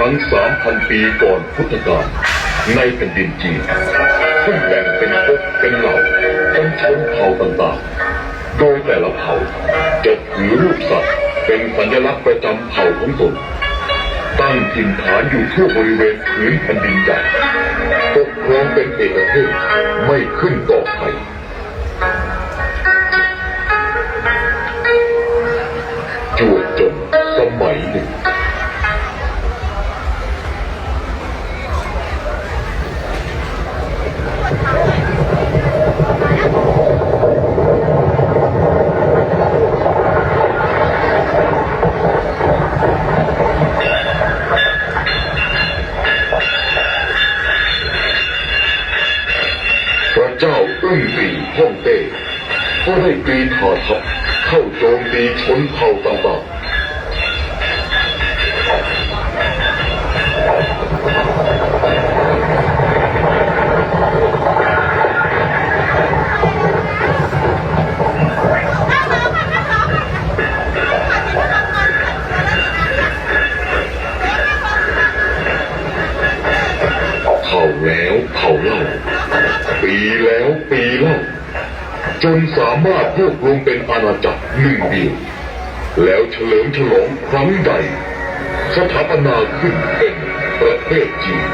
ครั้งสามพันปีก่อนพุทธกาลในแผ่นดินจีนซึ่งแบ่งเป็นภพเป็นเหล่าเป็นชนเผ่าต่างๆ โดยแต่ละเผ่าจะถือรูปสัตว์เป็นสัญลักษณ์ประจำเผ่าของตน ตั้งถิ่นฐานอยู่ทั่วบริเวณพื้นแผ่นดินใหญ่ปกครองเป็นเอกเทศไม่ขึ้นต่อใคร ก็ได้กรีธาทัพเข้าโจมตีชนเผ่าต่างๆเผาแล้วเผาเล่า ปีแล้วปีเล่า จนสามารถรวบรวมเป็นอาณาจักรหนึ่งเดียว แล้วเฉลิมฉลองครั้งใหญ่สถาปนาขึ้นเป็นประเทศจีน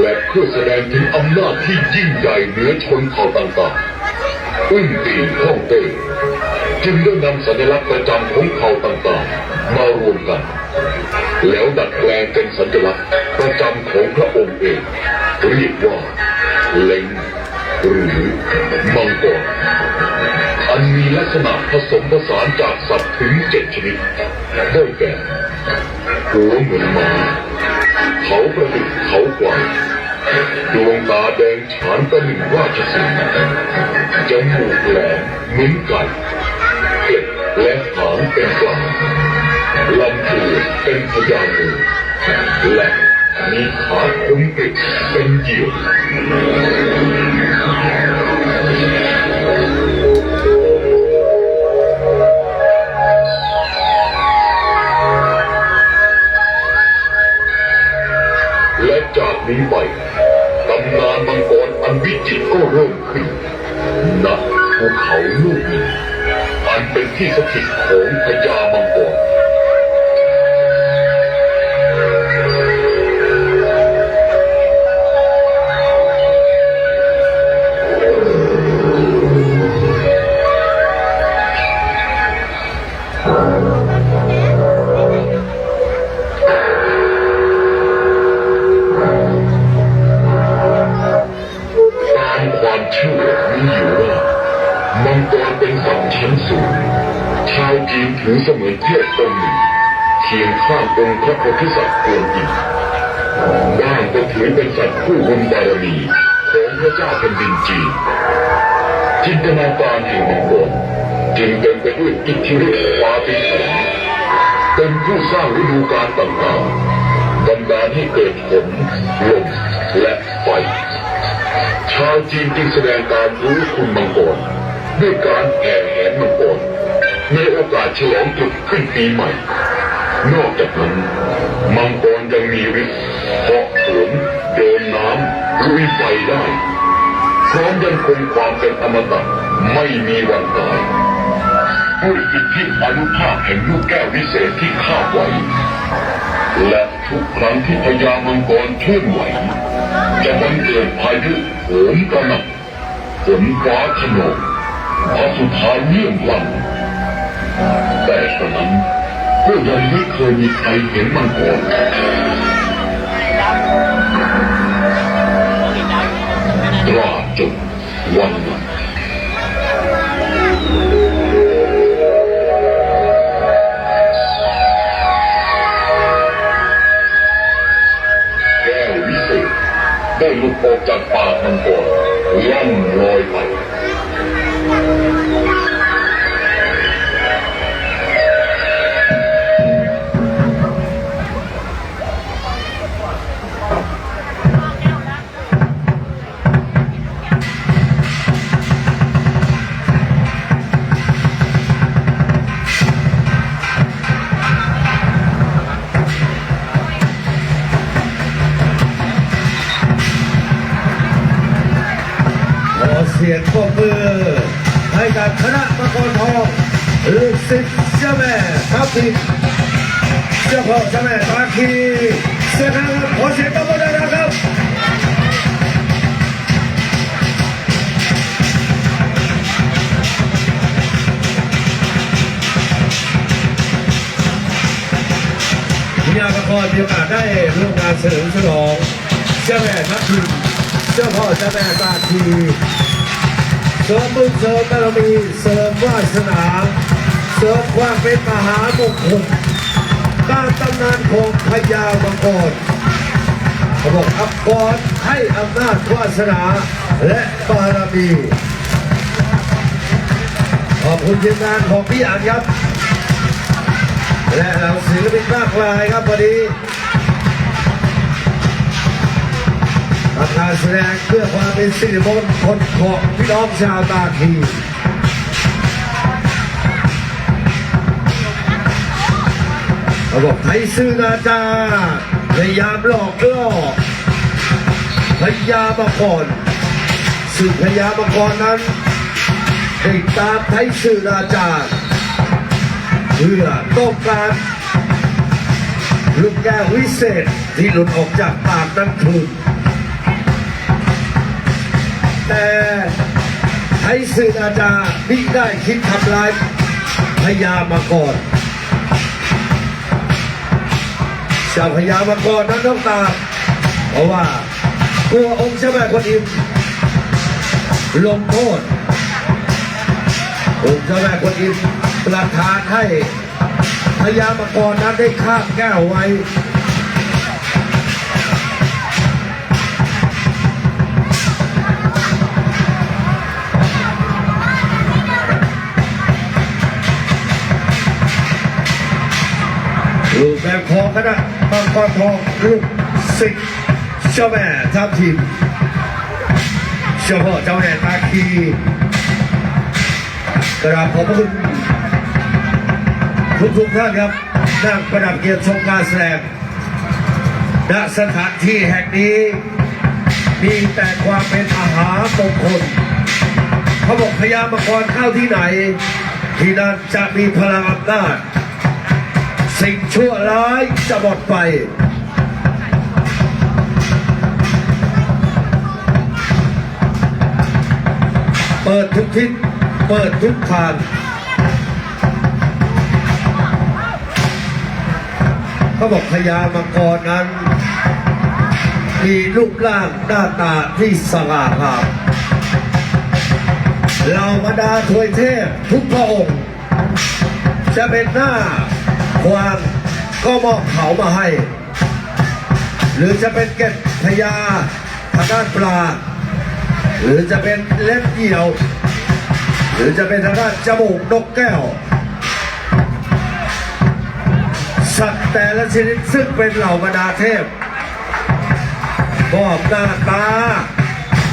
และเพื่อแสดงถึงอำนาจที่ยิ่งใหญ่เหนือชนเผ่าต่างๆ อึ้งตีฮ่องเต้จึงได้นำสัญลักษณ์ประจำของเผ่าต่างๆ มารวมกัน แล้วดัดแปลงเป็นสัญลักษณ์ประจำของพระองค์เอง เรียกว่าเล็งหรือมังกรอันมีลักษณะผสมผสานจากสัตว์ถึงเจ็ดชนิดได้แก่หัวเหมือนม้าเขาประดุจเขากวาง ดวงตาแดงฉานประหนึ่งราชสีห์จมูกแหลมเหมือนไก่เกล็ดและหางเป็นกลาลำตัวเป็นพยางูและมีขาคมกริดเป็นเหยี่ยว อันเป็ ถือเสมือนเทพองค์หนึ่งเคียงข้างองค์พระโพธิสัตว์กวนอิมบ้างก็ถือเป็นสัตว์ผู้บุญบารมีของพระเจ้าแผ่นดินจีนจินตนาการแห่งมังกรจึงเต็มไปด้วยอิทธิฤทธิ์ปาฏิหาริย์เป็นผู้สร้างฤดูกาลต่างๆบันดาลให้เกิดฝนลมและไฟชาวจีนจึงแสดงการรู้คุณมังกรด้วยการแห่แหนมังกร ในโอกาสฉลองจุดขึ้นปีใหม่ นอกจากนั้น มังกรยังมีฤทธิ์เหาะเหินเดินน้ำลุยไฟได้พร้อมยังคงความเป็นอมตะไม่มีวันตายด้วยอิทธิอนุภาพแห่งลูกแก้ววิเศษที่คาไว้ และทุกครั้งที่พญามังกรเคลื่อนไหว จะบังเกิดพายุโหมกระหน่ำฝนฟ้าขนองพระสุธาเลี่ยมลั่น แต่ตอนนั้นก็ยังไม่เคยมีใครเห็นมังกรตราจนวันนั้นแก้ววิเศษได้หลุดออกจากปากมังกรล่องลอยไป รมีโอกาสได้ร่วมงานเฉลิมฉลองเจ้าแม่ทัพทิมเจ้าพ่อเจ้าแม่ตาคีเสริมบุญเสริมบารมีเสริมวาสนาเสริมความเป็นมหามงคลตามตำนานของพญามังกรเขาบอกอับกรให้อำนาจวาสนาและบารมีขอบคุณทีมงานของพี่อันครับ และเราศิลปินมากมายครับวันนี้ทำการแสดงเพื่อความเป็นสิริมงคลของพี่น้องชาวตาคีเขาบไทยซื่อนาจาพยายามหลอกล่อพญามังกรซึ่งพญามังกรนั้นติดตามไทยซื่อนาจา พื่อต้องการลูกแก้ววิเศษที่หลุดออกจากปากนั้นคืนแต่ไทยสื่ออาจารย์มิได้คิดทำลายพญามาก่อนจ้าพญามาก่อนนั้นต้องตามเพราะว่ากลัวองค์เจ้าแม่คนอิมลงโทษองค์เจ้าแม่กวนอิมประทานให้ ญามังกรนั้นได้คาแก้วไว้ลูกแบบของคณะมังกรทองลูกสิกเจ้าแม่ทัพทีมเจ้าพ่อเจ้าแม่ตาคีกราบขอบพระคุณ ทุกทุกๆท่านครับนั่งประดับเกียรติชมการแสดงณสถานที่แห่งนี้ มีแต่ความเป็นมหารมงคลเขาบอกพญามังกรเข้าที่ไหน ที่นั่นจะมีพลังอำนาจสิ่งชั่วร้ายจะหมดไปเปิดทุกทิศ เปิดทุกทาง เขาบอกพญามังกรนั้น มีรูปร่างหน้าตาที่สง่างามเหล่าบรรดาทวยเทพทุกพระองค์ จะเป็นหน้าควางก็มอบเขามาให้ หรือจะเป็นเกล็ดพญาทางด้านปลา หรือจะเป็นเล็บเหี่ยว หรือจะเป็นทางด้านจมูกนกแก้ว แต่ละชนิดซึ่งเป็นเหล่าบรรดาเทพมอบหน้าตา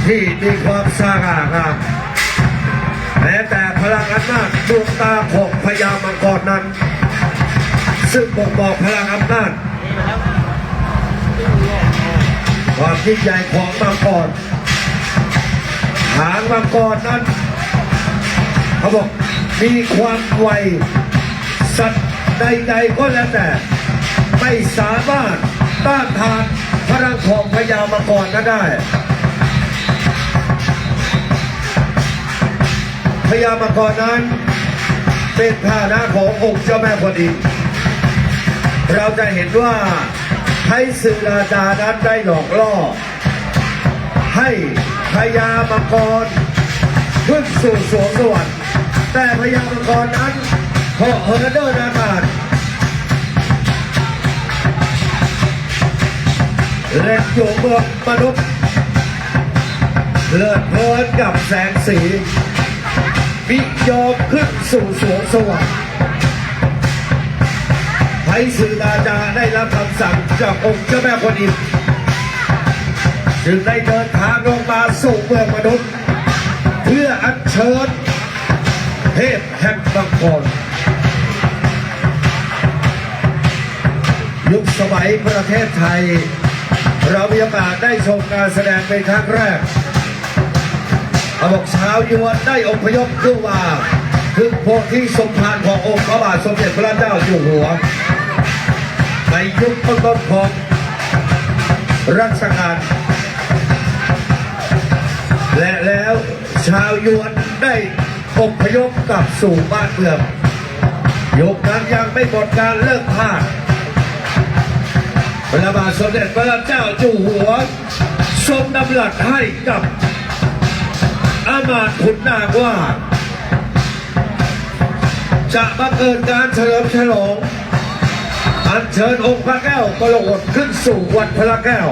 ที่มีความสง่างามแม้แต่พลังอำนาจดวงตาของพญามังกรนั้น ซึ่งบ่งบอกพลังอำนาจความยิ่งใหญ่ของมังกรหางมังกรนั้นเขาบอกมีความไวสัตว์ใดๆก็แล้วแต่ ไม่สามารถต้านทานพลังของพญามังกรนั้นได้พญามังกรนั้น เป็นฐานะขององค์เจ้าแม่กวนอิมเราจะเห็นว่าให้สือราชานั้นได้หลอกล่อ ให้พญามังกรขึ้นสู่สวงสวรรค์แต่พญามังกรนั้นเหาะเหินเดินอากา ศเล่นอยู่เมืองมนุษย์ เลือดเพลินกับแสงสีมิยอมขึ้นสู่สวงสวรรค์ให้สื่อราชาได้รับคำสั่งจากองค์เจ้าแม่กวนอิมจึงได้เดินทางลงมาสู่เมืองมนุษย์ เพื่ออัญเชิญเทพแห่งมังกรยุคสมัยประเทศไทย เรามีโอกาสได้ชมการแสดงเป็นครั้งแรกเขาบอกชาวยวนได้อพยพขึ้นมาถึงโพธิสมภารขององค์พระบาทสมเด็จพระเจ้าอยู่หัว ในยุคต้นๆของรัชกาลและแล้วชาวยวนได้อพยพกลับสู่บ้านเมืองยุคนั้นยังไม่หมดการเลิกทาส พระบาทสมเด็จพระเจ้าอยู่หัว ทรงดำรัสให้กับอามาตย์ขุนนางว่า จะมาเกิดการเฉลิมฉลองอัญเชิญองค์พระแก้วกรกฎขึ้นสู่วัดพระแก้ว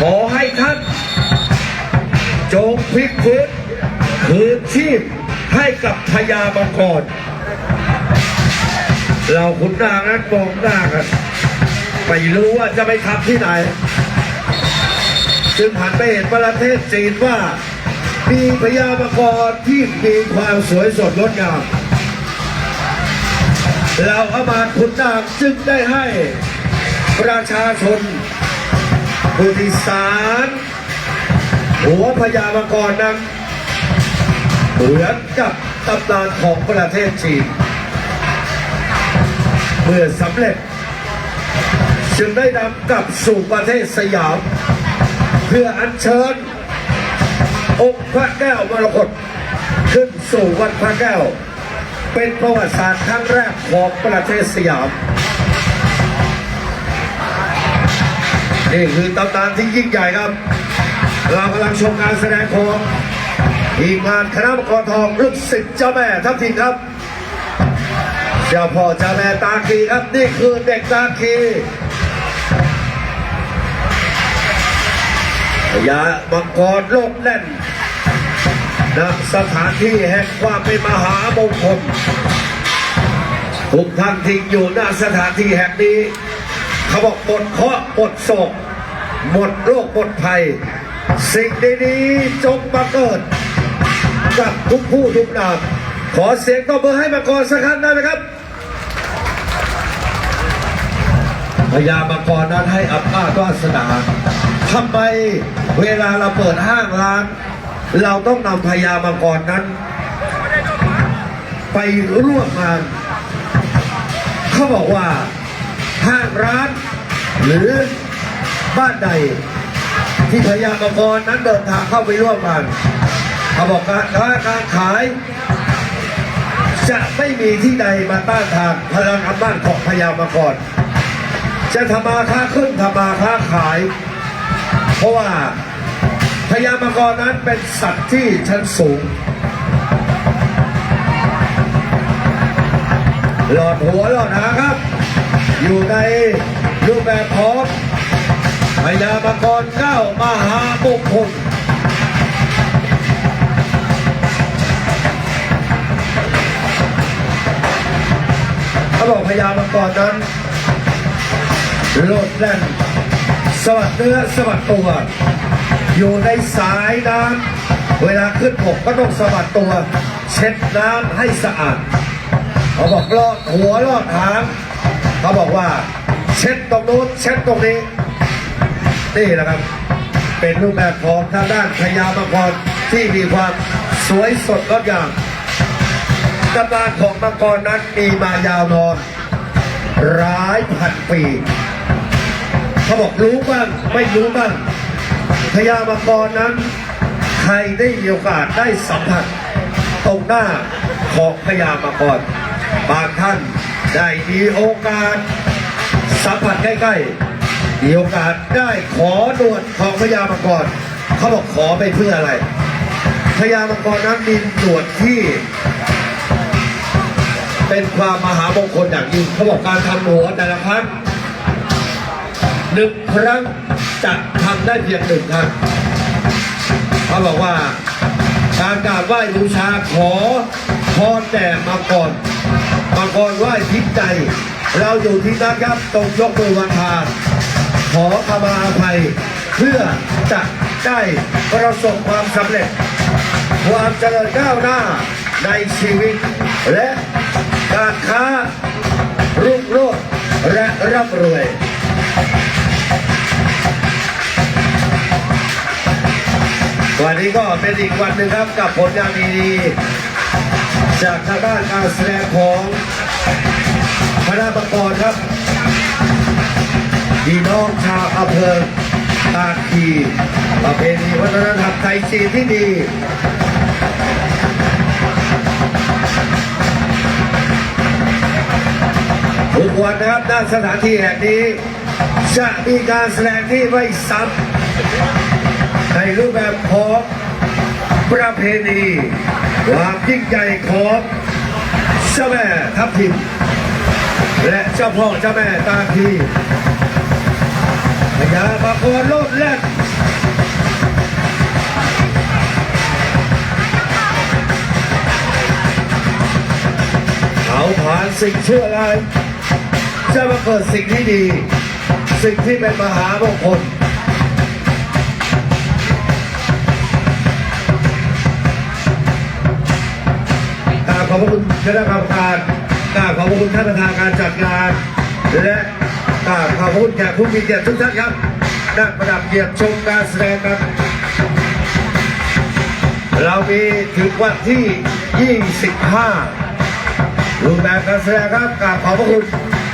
ขอให้ท่าน จงพลิกฟื้นคืนชีพให้กับพญามังกรเราขุนนางนั้นมองหน้ากัน ไม่รู้ว่าจะไปทำที่ไหน จึงหันไปเห็นประเทศจีนว่า มีพญามังกรที่มีความสวยสดงดงาม เราอามาตย์ขุนนางจึงได้ให้ประชาชนผู้ที่สารหัวพญามังกรนั้นเหมือนกับตำนานของประเทศจีน เมื่อสำเร็จ จึงได้นำกลับสู่ประเทศสยาม เพื่ออัญเชิญองค์พระแก้วมรกตขึ้นสู่วัดพระแก้ว เป็นประวัติศาสตร์ครั้งแรกของประเทศสยามนี่คือตำนานที่ยิ่งใหญ่ครับ เรากำลังชมการแสดงของทีมงานคณะมกรทองลูกศิษย์เจ้าแม่ทัพทิมครับเจ้าพ่อเจ้าแม่ตาคีครับ นี่คือเด็กตาคี พญามังกรโลกแน่นณสถานที่แห่งความเป็นมหามงคลทุกท่านที่อยู่ณสถานที่แห่งนี้ เขาบอกปลดเคราะห์ปดโศก หมดโรคหมดภัย สิ่งดีๆจงมาเกิด กับทุกผู้ทุกนามขอเสียงตบมือให้มังกรสักครั้งได้ไหมครับพญามังกรนั้นให้อำนาจวาสนา ทำไมเวลาเราเปิดห้างร้าน เราต้องนำพญามังกรนั้น ไปร่วมงาน เขาบอกว่าห้างร้าน หรือบ้านใด ที่พญามังกรนั้นเดินทางเข้าไปร่วมงานเขาบอกการค้าการขาย จะไม่มีที่ใดมาต้านทานพลังอำนาจของพญามังกรจะทำมาค้าขึ้นทำมาค้าขาย เพราะว่าพญามังกรนั้นเป็นสัตว์ที่ชั้นสูง หลอดหัวหลอดหางครับ อยู่ในรูปแบบของพญามังกรเก้ามหามงคลเขาบอกพญามังกรนั้นโลดแล่น สวัสดเนื้อสวัสดตัว อยู่ในสายน้ำเวลาขึ้นบกก็ต้องสะบัดตัว เช็ดน้ำให้สะอาดเขาบอกลอดหัวลอดหางเขาบอกว่า เช็ดตรงนู้นเช็ดตรงนี้นี่แหละครับ เป็นรูปแบบของทางด้านพญามังกรที่มีความสวยสดงดงามตำนานของมังกรนั้นมีมายาวนานร้ายพันปี เขาบอกรู้บ้างไม่รู้บ้างพญามังกรนั้น ใครได้มีโอกาสได้สัมผัส ตรงหน้าของพญามังกรบางท่านได้มีโอกาสสัมผัสใกล้ๆมีโอกาสได้ขอหนวดของพญามังกรเขาบอกขอไปเพื่ออะไรพญามังกรนั้นมีหนวดที่ เป็นความมหามงคลอย่างยิ่งเขาบอกการทำหนวดแต่ละครั้ง หนึ่งครั้งจะทำได้เพียงหนึ่งครั้งเขาบอกว่าการกราบไหว้บูชาขอพรแต่มังกรมังกรไหว้ทิพย์ใจ เราอยู่ที่นั่นครับตรงยกมือวันทานขอขมาอภัย เพื่อจะได้ประสบความสำเร็จ ความเจริญก้าวหน้าในชีวิต และการค้ารุ่งโรจน์และร่ำรวย วันนี้ก็เป็นอีกวันหนึ่งครับกับผลงานดีๆจากทางด้านการแสดงของคณะบังกรครับพี่น้องชาวอำเภอตาคีประเพณีวัฒนธรรมไทยจีนที่ดีทุกวันนะครับณสถานที่แห่งนี้ จะมีการแสดงที่ไม่ซ้ำ รูปแบบของประเพณีความยิ่งใหญ่ของเจ้าแม่ทับทิมและเจ้าพ่อเจ้าแม่ตาคีพญามาโคนโลดแล่นเอาผ่านสิ่งชั่วร้ายจะมาเกิดสิ่งที่ดี สิ่งที่เป็นมหามงคล อบพระคุณคณะกรรมการกราบขอบพระคุณท่านประธานการจัดงาน และกราบขอบพระคุณแขกผู้มีเกียรติทุกท่านครับนั่งประดับเกียรติชมการแสดงครับ เรามีถึงวันที่ 25รูปแบบการแสดงครับกราบขอบพระคุณ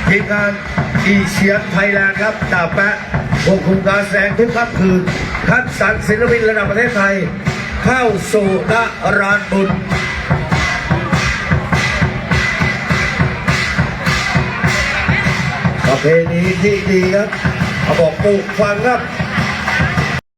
ทีมงานอีเชียนไทยแลนด์ครับดาบแปะควบคุมการแสดงทุกค่ำคืนคัดสรรศิลปินระดับประเทศไทย เข้าสู่ณรานบุญ ประเพณีที่ดีครับเขาบอกปลูกฟังครับ